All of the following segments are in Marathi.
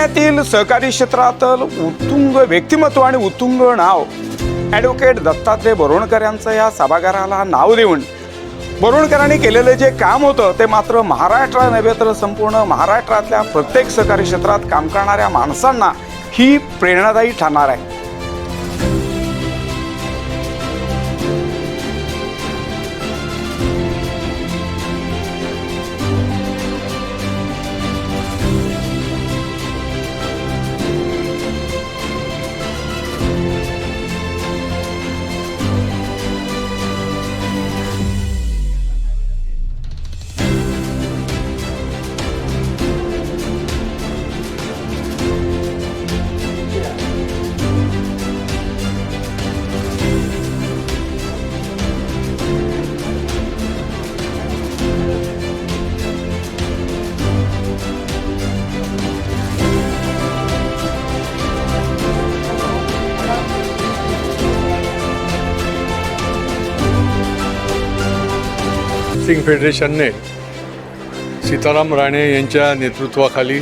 पुण्यातील सहकारी क्षेत्रातील उत्तुंग व्यक्तिमत्व आणि उत्तुंग नाव. ॲडव्होकेट दत्तात्रय बरोणकर यांचं या सभागाराला नाव देऊन बरोणकरांनी केलेलं जे काम होतं ते मात्र महाराष्ट्र नव्हे तर संपूर्ण महाराष्ट्रातल्या प्रत्येक सहकारी क्षेत्रात काम करणाऱ्या माणसांना ही प्रेरणादायी ठरणार आहे. बॉक्सिंग फेडरेशनने सीताराम राणे यांच्या नेतृत्वाखाली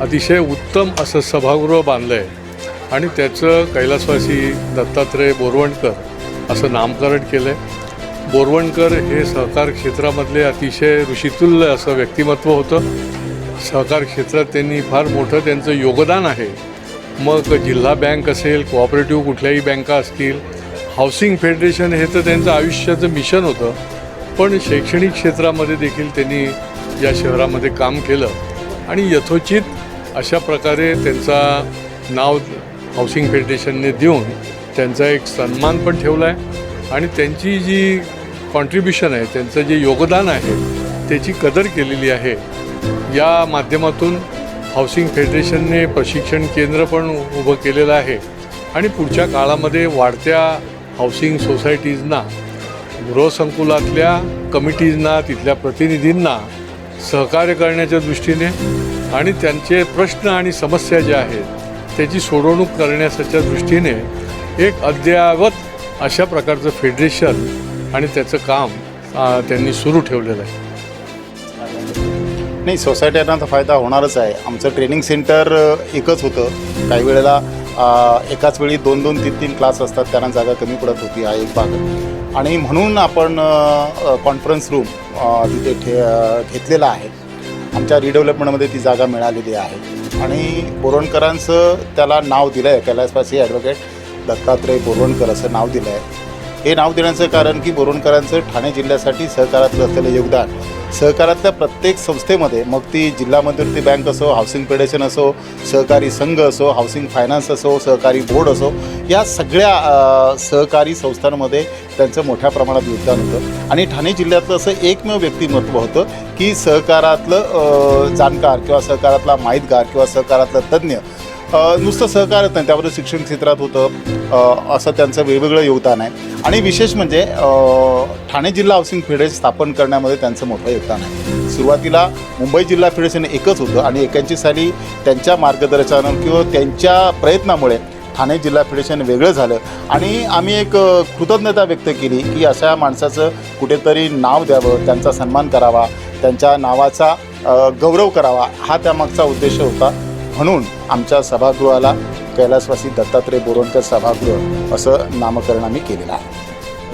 अतिशय उत्तम असं सभागृह बांधलं आहे आणि त्याचं कैलासवासी दत्तात्रय बोरवणकर असं नामकरण केलं आहे बोरवणकर हे सहकार क्षेत्रामधले अतिशय ऋषितुल्य असं व्यक्तिमत्व होतं. सहकार क्षेत्रात त्यांनी फार मोठं त्यांचं योगदान आहे. मग जिल्हा बँक असेल कोऑपरेटिव्ह कुठल्याही बँका असतील हाऊसिंग फेडरेशन हे तर त्यांचं आयुष्याचं मिशन होतं. पण शैक्षणिक क्षेत्रामध्ये देखील त्यांनी या शहरामध्ये काम केलं. आणि यथोचित अशा प्रकारे त्यांचा नाव हाऊसिंग फेडरेशनने देऊन त्यांचा एक सन्मान पण ठेवला आहे आणि त्यांची जी कॉन्ट्रीब्युशन आहे त्यांचं जे योगदान आहे त्याची कदर केलेली आहे. या माध्यमातून हाऊसिंग फेडरेशनने प्रशिक्षण केंद्र पण उभं केलेलं आहे. आणि पुढच्या काळामध्ये वाढत्या हाऊसिंग सोसायटीजना गृहसंकुलातल्या कमिटीजना तिथल्या प्रतिनिधींना सहकार्य करण्याच्या दृष्टीने आणि त्यांचे प्रश्न आणि समस्या ज्या आहेत त्याची सोडवणूक करण्याच्या दृष्टीने एक अद्ययावत अशा प्रकारचं फेडरेशन आणि त्याचं काम त्यांनी सुरू ठेवलेलं आहे. नाही सोसायट्यांना तर फायदा होणारच आहे. आमचं ट्रेनिंग सेंटर एकच होतं. काही वेळेला एकाच वेळी दोन दोन तीन तीन क्लास असतात. त्यांना जागा कमी पडत होती हा एक भाग. आणि म्हणून आपण कॉन्फरन्स रूम तिथे ठे घेतलेला आहे. आमच्या रिडेव्हलपमेंटमध्ये ती जागा मिळालेली आहे. आणि बोरवणकरांचं त्याला नाव दिलं आहे कैलासवासी ॲडव्होकेट दत्तात्रय बोरवणकर असं नाव दिलं आहे हे नाव देण्याचं कारण की बोरवणकरांचं ठाणे जिल्ह्यासाठी सहकारातलं असलेलं योगदान सहकारातल्या प्रत्येक संस्थेमध्ये मग ती जिल्हा मध्यवर्ती बँक असो हाऊसिंग फेडरेशन असो सहकारी संघ असो हाऊसिंग फायनान्स असो सहकारी बोर्ड असो या सगळ्या सहकारी संस्थांमध्ये त्यांचं मोठ्या प्रमाणात योगदान होतं. आणि ठाणे जिल्ह्यातलं असं एकमेव व्यक्तिमत्व होतं की सहकारातलं जाणकार किंवा सहकारातला माहितगार किंवा सहकारातलं तज्ज्ञ नुसतं सहकारच नाही त्यावर शिक्षण क्षेत्रात होतं. असं त्यांचं वेगवेगळं योगदान आहे. आणि विशेष म्हणजे ठाणे जिल्हा हाऊसिंग फेडरेशन स्थापन करण्यामध्ये त्यांचं मोठं योगदान आहे. सुरुवातीला मुंबई जिल्हा फेडरेशन एकच होतं आणि एकांची साली त्यांच्या मार्गदर्शनानं किंवा त्यांच्या प्रयत्नामुळे ठाणे जिल्हा फेडरेशन वेगळं झालं. आणि आम्ही एक कृतज्ञता व्यक्त केली की अशा माणसाचं कुठेतरी नाव द्यावं त्यांचा सन्मान करावा त्यांच्या नावाचा गौरव करावा हा त्यामागचा उद्देश होता. म्हणून आमच्या सभागृहाला कैलासवासी दत्तात्रय बोरवणकर सभागृह असं नामकरण आम्ही केलेलं आहे.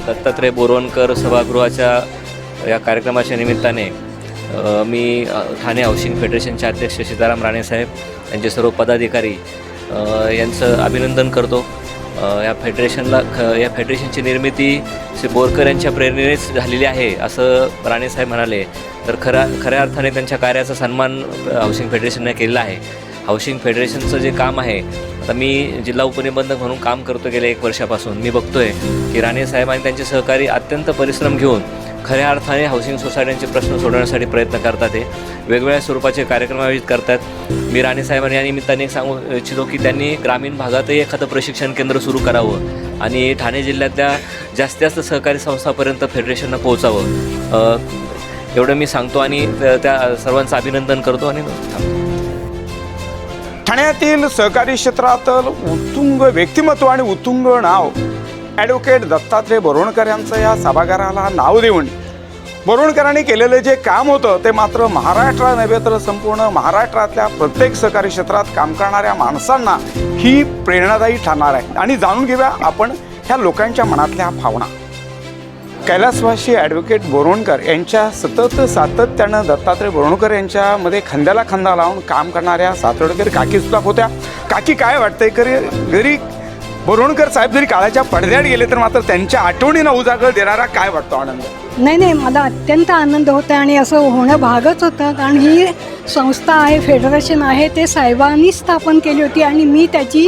दत्तात्रय बोरवणकर सभागृहाच्या या कार्यक्रमाच्या निमित्ताने मी ठाणे हाऊसिंग फेडरेशनचे अध्यक्ष सीताराम राणेसाहेब यांचे सर्व पदाधिकारी यांचं अभिनंदन करतो. या फेडरेशनला ख या फेडरेशनची निर्मिती श्री बोरकर यांच्या प्रेरणेनेच झालेली आहे असं राणेसाहेब म्हणाले. तर खऱ्या खऱ्या अर्थाने त्यांच्या कार्याचा सन्मान हाऊसिंग फेडरेशनने केलेला आहे. हाऊसिंग फेडरेशनचं जे काम आहे आता मी जिल्हा उपनिबंधक म्हणून काम करतो गेल्या एक वर्षापासून. मी बघतोय की राणे साहेब आणि त्यांचे सहकारी अत्यंत परिश्रम घेऊन खऱ्या अर्थाने हाऊसिंग सोसायट्यांचे प्रश्न सोडवण्यासाठी प्रयत्न करतात ते वेगवेगळ्या स्वरूपाचे कार्यक्रम आयोजित करतात. मी राणे साहेबांनी या निमित्ताने सांगू इच्छितो की त्यांनी ग्रामीण भागातही एखादं प्रशिक्षण केंद्र सुरू करावं आणि ठाणे जिल्ह्यातल्या जास्तीत जास्त सहकारी संस्थापर्यंत फेडरेशननं पोहोचावं. एवढं मी सांगतो आणि त्या त्या सर्वांचं अभिनंदन करतो आणि थांबतो. ठाण्यातील सहकारी क्षेत्रातील उत्तुंग व्यक्तिमत्व आणि उत्तुंग नाव. ॲडव्होकेट दत्तात्रय बोरवणकर यांचं या सभागाराला नाव देऊन बोरुणकरांनी केलेलं जे काम होतं ते मात्र महाराष्ट्र नव्हे तर संपूर्ण महाराष्ट्रातल्या प्रत्येक सहकारी क्षेत्रात काम करणाऱ्या माणसांना ही प्रेरणादायी ठरणार आहे. आणि जाणून घेऊया आपण ह्या लोकांच्या मनातल्या भावना. कैलासवासी ॲडव्होकेट बोरोणकर यांच्या सतत सातत्यानं दत्तात्रय बोरोणकर यांच्यामध्ये खांद्याला खांदा लावून काम करणाऱ्या सातवडकर काकी सुद्धा होत्या. काकी काय वाटतंय? करी घरी बोरोणकर साहेब जरी काळाच्या पडद्यात गेले तर मात्र त्यांच्या आठवणीनं उजागर देणारा काय वाटतो आनंद? नाही नाही मला अत्यंत आनंद होता आणि असं होणं भागच होतं. कारण ही संस्था आहे फेडरेशन आहे ते साहेबांनी स्थापन केली होती आणि मी त्याची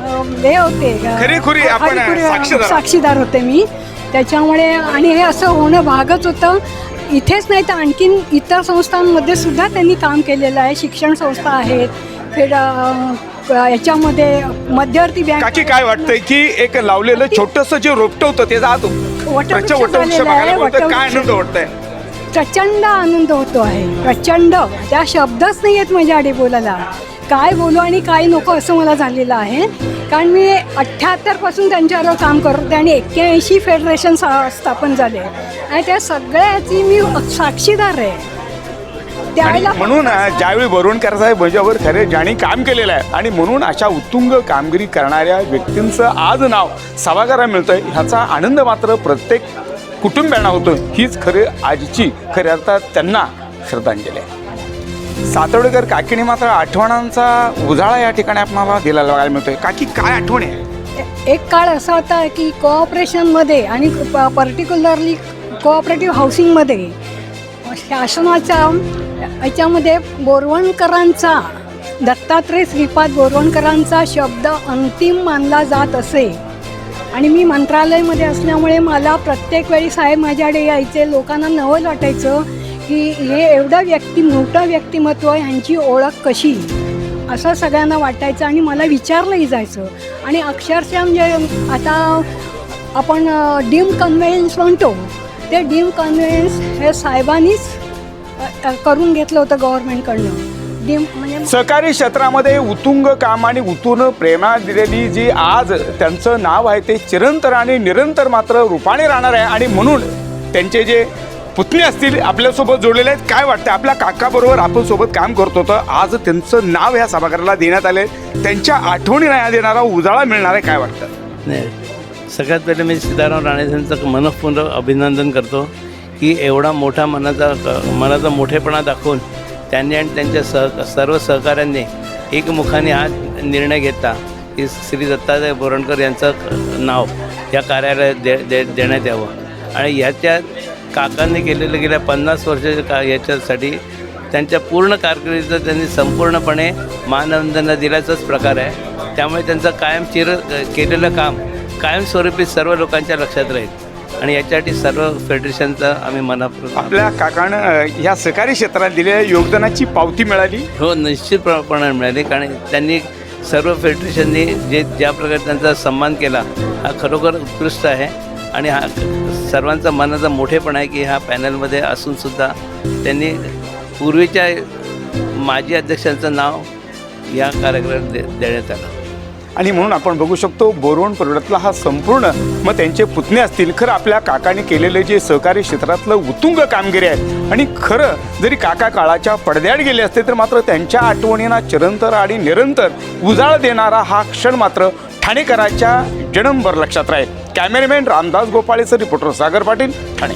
अं, हे होते अं, खरीखुरी आपण खरीखुरी, अं, साक्षीदार. साक्षीदार होते मी. त्याच्यामुळे आणि हे असं होणं भागच होतं. इथेच नाही तर आणखीन इतर संस्थांमध्ये सुद्धा त्यांनी काम केलेलं आहे. शिक्षण संस्था आहेत. फेड अं, याच्यामध्ये मध्यवर्ती बँक काकी काय वाटतंय की एक लावलेलं छोटस जे रोपटं होतं. ते. काय वटवृक्ष. आनंद वाटतंय? प्रचंड आनंद होतो आहे. प्रचंड. त्या शब्दच नाही आहेत माझ्या आडी बोलायला. काय बोलू आणि काय नको असं मला झालेलं आहे. कारण मी अठ्ठ्याहत्तरपासून त्यांच्याबरोबर काम करत आणि एक्क्याऐंशी फेडरेशन स्थापन झाले. आणि त्या सगळ्याची मी साक्षीदार आहे. आणि त्यावेळेला म्हणून ज्यावेळी वरुणकर साहेब माझ्यावर खरे ज्यांनी काम केलेलं आहे आणि म्हणून अशा उत्तुंग कामगिरी करणाऱ्या व्यक्तींचं आज नाव सभागारा मिळतंय ह्याचा आनंद मात्र प्रत्येक कुटुंबियांना होतो हीच खरे आजची खऱ्या अर्थात त्यांना श्रद्धांजली आहे. सातवडेकर काकीने मात्र आठवणांचा उजाळा या ठिकाणी आपल्याला दिला बघायला मिळतोय. काकी काय आठवण आहे? एक काळ असा होता की कोऑपरेशनमध्ये आणि पर्टिक्युलरली कोऑपरेटिव्ह हाऊसिंगमध्ये शासनाच्या याच्यामध्ये बोरवणकरांचा दत्तात्रय श्रीपाद बोरवणकरांचा शब्द अंतिम मानला जात असे. आणि मी मंत्रालयामध्ये असल्यामुळे मला प्रत्येक वेळी साहेब माझ्याकडे यायचे लोकांना नवल वाटायचं. की हे एवढं व्यक्ती मोठं व्यक्तिमत्व ह्यांची ओळख कशी? असं सगळ्यांना वाटायचं आणि मला विचारलंही जायचं. आणि अक्षरशः म्हणजे आता आपण डीम कन्व्हेन्स म्हणतो. ते डीम कन्व्हेन्स हे साहेबांनीच करून घेतलं होतं गव्हर्नमेंटकडनं. डीम म्हणजे सहकारी क्षेत्रामध्ये उत्तुंग काम आणि उतून प्रेरणा दिलेली जी आज त्यांचं नाव आहे ते चिरंतर आणि निरंतर मात्र रूपाने राहणार आहे. आणि म्हणून त्यांचे जे पुतणी असतील आपल्यासोबत जोडलेले आहेत. काय वाटतं आपल्या काकाबरोबर आपण सोबत काम करतो तर आज त्यांचं नाव ह्या सभागृहाला देण्यात आले त्यांच्या आठवणीला देणारा उजाळा मिळणार आहे काय वाटतं? नाही. सगळ्यात पहिले मी सीताराम राणे यांचं मनपूर्ण अभिनंदन करतो की एवढा मोठा मनाचा मनाचा मोठेपणा दाखवून त्यांनी आणि त्यांच्या सह सर्व सहकाऱ्यांनी एकमुखाने हा निर्णय घेतला की श्री दत्तात्रय बोरणकर यांचं नाव या कार्यालयात दे दे देण्यात यावं. आणि ह्याच्या काकांनी केलेलं गेल्या पन्नास वर्षाच्या का याच्यासाठी त्यांच्या पूर्ण कारकिर्दीचं त्यांनी संपूर्णपणे मानवंदना दिल्याचाच प्रकार आहे. त्यामुळे त्यांचं कायम चिर केलेलं काम कायमस्वरूपी सर्व लोकांच्या लक्षात राहील. आणि याच्यासाठी सर्व फेडरेशनचा आम्ही मनापूर्वक आपल्या काकानं ह्या सहकारी क्षेत्रात दिलेल्या योगदानाची पावती मिळाली. हो निश्चितप्रमाणे मिळाली. कारण त्यांनी सर्व फेडरेशननी जे ज्या प्रकारे त्यांचा सन्मान केला हा खरोखर उत्कृष्ट आहे. आणि हा सर्वांचा मनाचा मोठेपण आहे की ह्या पॅनलमध्ये असूनसुद्धा त्यांनी पूर्वीच्या माजी अध्यक्षांचं नाव या कार्यक्रमात दे देण्यात आलं. आणि म्हणून आपण बघू शकतो बोरवण परिवारातला हा संपूर्ण मग त्यांचे पुतणे असतील खरं आपल्या काकाने केलेलं जे सहकारी क्षेत्रातलं उत्तुंग कामगिरी आहे आणि खरं जरी काका काळाच्या पडद्याड गेले असते तर मात्र त्यांच्या आठवणींना चिरंतर आणि निरंतर उजाळ देणारा हा क्षण मात्र ठाणेकरांच्या जडंबर लक्षात राहील. कॅमेरामॅन रामदास गोपाळेचं रिपोर्टर सागर पाटील ठाणे.